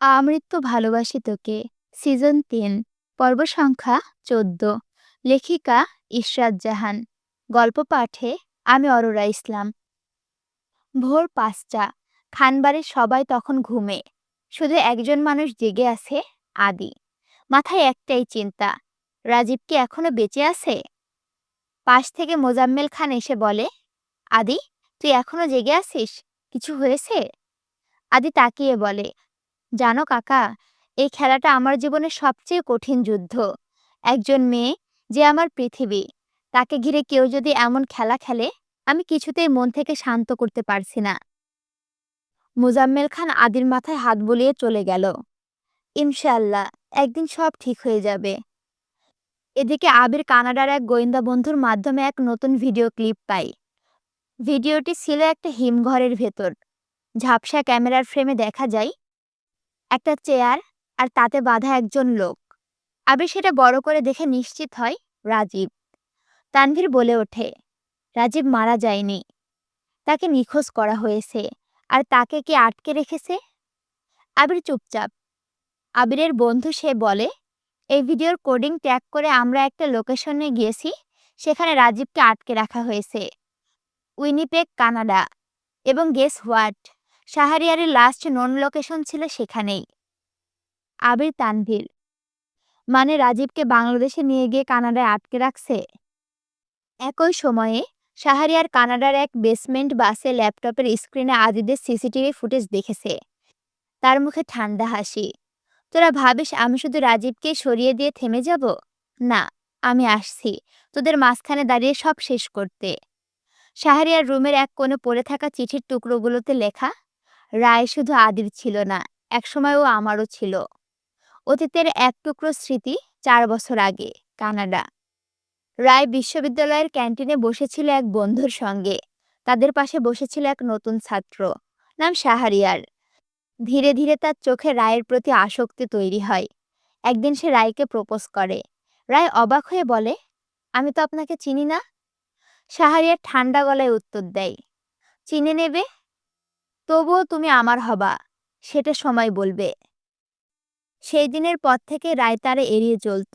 আমৃত্যু ভালোবাসি তোকে, সিজন তিন, পর্ব সংখ্যা চোদ্দ। লেখিকা ইশরাত জাহান। গল্প পাঠে আমি অরোরা ইসলাম। ভোর পাঁচটা। খানবাড়ির সবাই তখন ঘুমে। শুধু একজন মানুষ জেগে আছে, আদি। মাথায় একটাই চিন্তা, রাজীব কি এখনও বেঁচে আছে? পাশ থেকে মোজাম্মেল খান এসে বলে, আদি, তুই এখনও জেগে আছিস? কিছু হয়েছে? আদি তাকিয়ে বলে জানো কাকা, এই খেলাটা আমার জীবনের সবচেয়ে কঠিন যুদ্ধ। একজন মেয়ে যে আমার পৃথিবী, তাকে ঘিরে কেউ যদি এমন খেলা খেলে, আমি কিছুতেই মন থেকে শান্ত করতে পারছি না। মুজাম্মেল খান আদির মাথায় হাত বুলিয়ে চলে গেল। ইনশাল্লাহ একদিন সব ঠিক হয়ে যাবে। এদিকে আবির কানাডার এক গোয়েন্দা বন্ধুর মাধ্যমে এক নতুন ভিডিও ক্লিপ পাই। ভিডিওটি ছিল একটা হিমঘরের ভেতর। ঝাপসা ক্যামেরার ফ্রেমে দেখা যায় একটা চেয়ার আর তাতে বাঁধা একজন লোক। আবির সেটা বড় করে দেখে নিশ্চিত হয় রাজীব। তানভীর বলে ওঠে, রাজীব মারা যায়নি। তাকে নিখোঁজ করা হয়েছে। আর তাকে কি আটকে রেখেছে? আবির চুপচাপ। আবিরের বন্ধু সে বলে, এই ভিডিওর কোডিং ট্যাগ করে আমরা একটা লোকেশনে গিয়েছি, সেখানে রাজীবকে আটকে রাখা হয়েছে। Winnipeg Canada. এবং গেস হোয়াট শাহরিয়ারের লাস্ট নন লোকেশন ছিল সেখানেই। আবির তানভীর। মানে রাজীবকে বাংলাদেশে নিয়ে গিয়ে কানাডায় আটকে রাখছে? একই সময়ে শাহরিয়ার কানাডার এক বেসমেন্ট বাসে ল্যাপটপের স্ক্রিনে আদিদের সিসিটিভি ফুটেজ দেখেছে। তার মুখে ঠান্ডা হাসি। তোরা ভাবিস আমি শুধু রাজীবকে সরিয়ে দিয়ে থেমে যাব? না, আমি আসছি। তোদের মাঝখানে দাঁড়িয়ে সব শেষ করতে। শাহরিয়ার রুমের এক কোণে পড়ে থাকা চিঠির টুকরোগুলোতে লেখা রায় শুধু আদির ছিল না একসময় ও আমারও ছিল। অতীতের এক টুকরো স্মৃতি চার বছর আগে, কানাডা। রায় বিশ্ববিদ্যালয়ের ক্যান্টিনে বসেছিল এক বন্ধুর সঙ্গে। তাদের পাশে বসেছিল এক নতুন ছাত্র, নাম শাহরিয়ার। ধীরে ধীরে তার চোখে রায়ের প্রতি আসক্তি তৈরি হয়। একদিন সে রায়কে প্রপোজ করে। রায় অবাক হয়ে বলে, আমি তো আপনাকে চিনি না? শাহরিয়ার ঠান্ডা গলায় উত্তর দেয়, চিনে নেবে? তবুও তুমি আমার হবা, সেটা সময় বলবে। সেই দিনের পর থেকে রায় তারে এড়িয়ে চলত,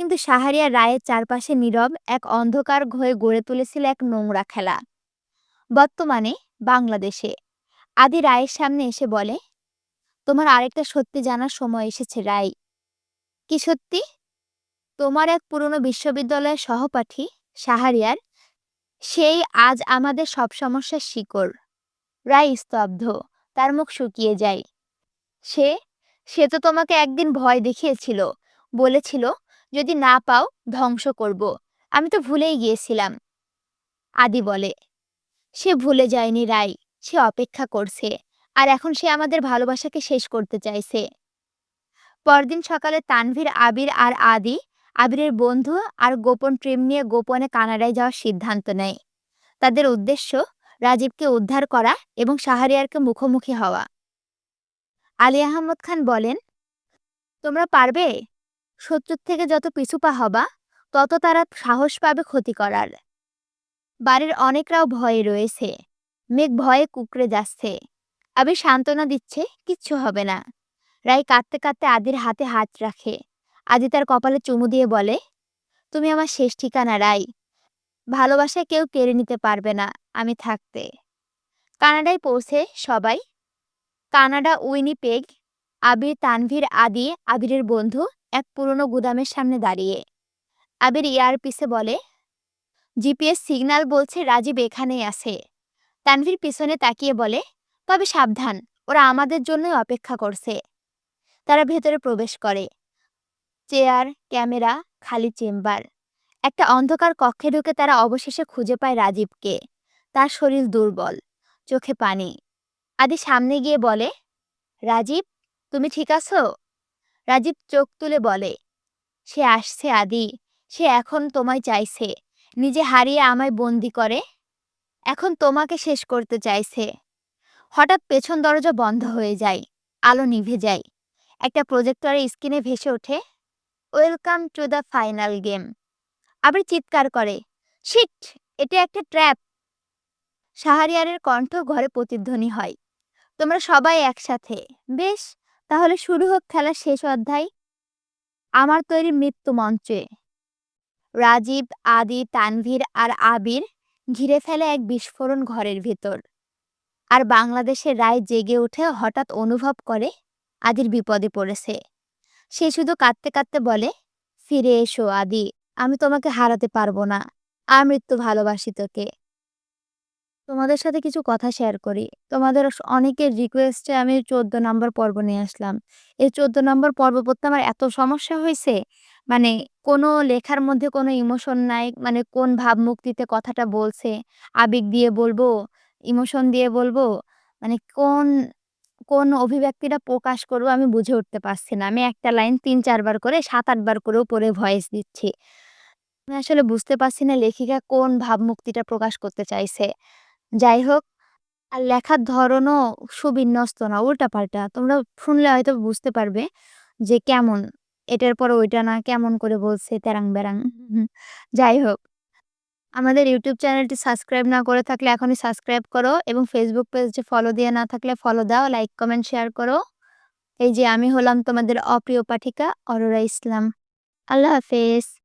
কিন্তু শাহরিয়া রায়ের চারপাশে নীরব এক অন্ধকার হয়ে গড়ে তুলেছিল এক নোংরা খেলা। বর্তমানে বাংলাদেশে, আদি রায়ের সামনে এসে বলে, তোমার আরেকটা সত্যি জানার সময় এসেছে, রায়। কি সত্যি? তোমার এক পুরনো বিশ্ববিদ্যালয়ের সহপাঠী সাহারিয়ার, সেই আজ আমাদের সব সমস্যার শিকড়। রায় স্তব্ধ। তার মুখ শুকিয়ে যায়। সে? সে তো তোমাকে একদিন ভয় দেখিয়েছিল। বলেছিল, যদি না পাও ধ্বংস করব। আমি তো ভুলেই গিয়েছিলাম। আদি বলে, সে ভুলে যায়নি রাই সে অপেক্ষা করছে। আর এখন সে আমাদের ভালোবাসাকে শেষ করতে চাইছে। পরদিন সকালে তানভীর, আবির আর আদি, আবিরের বন্ধু আর গোপন ট্রিম নিয়ে গোপনে কানাডায় যাওয়ার সিদ্ধান্ত নেয়। তাদের উদ্দেশ্য রাজীবকে উদ্ধার করা এবং শাহরিয়ারকে মুখোমুখি হওয়া। আলী আহমদ খান বলেন, তোমরা পারবে? শত্রুর থেকে যত পিছুপা হবা, তত তারা সাহস পাবে ক্ষতি করার। বাড়ির অনেকরাও ভয়ে রয়েছে। মেঘ ভয়ে কুকড়ে যাচ্ছে। আবি সান্ত্বনা দিচ্ছে, কিচ্ছু হবে না। রাই কাঁদতে কাঁদতে আদির হাতে হাত রাখে। আদি তার কপালে চুমু দিয়ে বলে, তুমি আমার শেষ ঠিকানা রাই ভালোবাসায় কেউ কেড়ে নিতে পারবে না আমি থাকতে। কানাডায় পৌঁছে সবাই, কানাডা উইনিপেগ, আবির তানভীর আদি, আবিরের বন্ধু, এক পুরনো গুদামের সামনে দাঁড়িয়ে। আবির ইয়ার পিছে বলে, জিপিএস সিগন্যাল বলছে রাজীব এখানেই আছে। তানভীর পিছনে তাকিয়ে বলে, তবে সাবধান, ওরা আমাদের জন্যই অপেক্ষা করছে। তারা ভেতরে প্রবেশ করে, চেয়ার, ক্যামেরা, খালি চেম্বার। একটা অন্ধকার কক্ষে ঢুকে তারা অবশেষে খুঁজে পায় রাজীবকে। তার শরীর দুর্বল, চোখে পানি। আদি সামনে গিয়ে বলে, রাজীব, তুমি ঠিক আছো? রাজীব চোখ তুলে বলে, সে আসছে আদি, সে এখন তোমায় চাইছে, নিজে হারিয়ে আমায় বন্দি করে। এখন তোমাকে শেষ করতে চাইছে। হঠাৎ পেছন দরজা বন্ধ হয়ে যায়, আলো নিভে যায়। একটা প্রজেক্টরের স্ক্রিনে ভেসে ওঠে, welcome to the final game. আবার চিৎকার করে শিট এটা একটা ট্র্যাপ। শাহরিয়ারের কণ্ঠ ঘরে প্রতিধ্বনি হয়। তোমরা সবাই একসাথে। বেশ, তাহলে শুরু হোক খেলার শেষ অধ্যায়। আমার তৈরি মৃত্যু মঞ্চে। রাজীব, আদি, তানভীর আর আবির ঘিরে ফেলে এক বিস্ফোরণ ঘরের ভিতর। আর বাংলাদেশের রায় জেগে উঠে হঠাৎ অনুভব করে আদির বিপদে পড়েছে। সে শুধু কাঁদতে কাঁদতে বলে, ফিরে এসো আদি। আমি তোমাকে হারাতে পারব না। আর মৃত্যু ভালোবাসি তোকে। তোমাদের সাথে কিছু কথা শেয়ার করি। তোমাদের অনেকের রিকোয়েস্টে আমি চোদ্দ নম্বর পর্ব নিয়ে আসলাম। এই চোদ্দ নম্বর পর্ব পড়তে আমার এত সমস্যা হয়েছে। মানে কোনো লেখার মধ্যে কোনো ইমোশন নাই। মানে কোন ভাবমুক্তিতে কথাটা বলছে, আবেগ দিয়ে বলব ইমোশন দিয়ে বলব মানে কোন কোন অভিব্যক্তিটা প্রকাশ করব আমি বুঝে উঠতে পারছি না। আমি একটা লাইন তিন, চারবার করে, সাত, আটবার করেও পরে ভয়েস দিচ্ছি। আমি আসলে বুঝতে পারছি না লেখিকা কোন ভাবমূর্তিটা প্রকাশ করতে চাইছে। যাই হোক, আর লেখার ধরনও সুবিন্যস্ত না, উল্টাপাল্টা। তোমরা শুনলে হয়তো বুঝতে পারবে যে কেমন, এটার পর ওইটা না, কেমন করে বলছে, তেরাং বেরাং। যাই হোক, আমাদের ইউটিউব চ্যানেলটি সাবস্ক্রাইব না করে থাকলে এখনই সাবস্ক্রাইব করো এবং ফেসবুক পেজে ফলো দিয়ে না থাকলে ফলো দাও লাইক কমেন্ট শেয়ার করো। এই যে আমি হলাম তোমাদের অপ্রিয় পাঠিকা, অরোরা ইসলাম। আল্লাহ হাফেজ।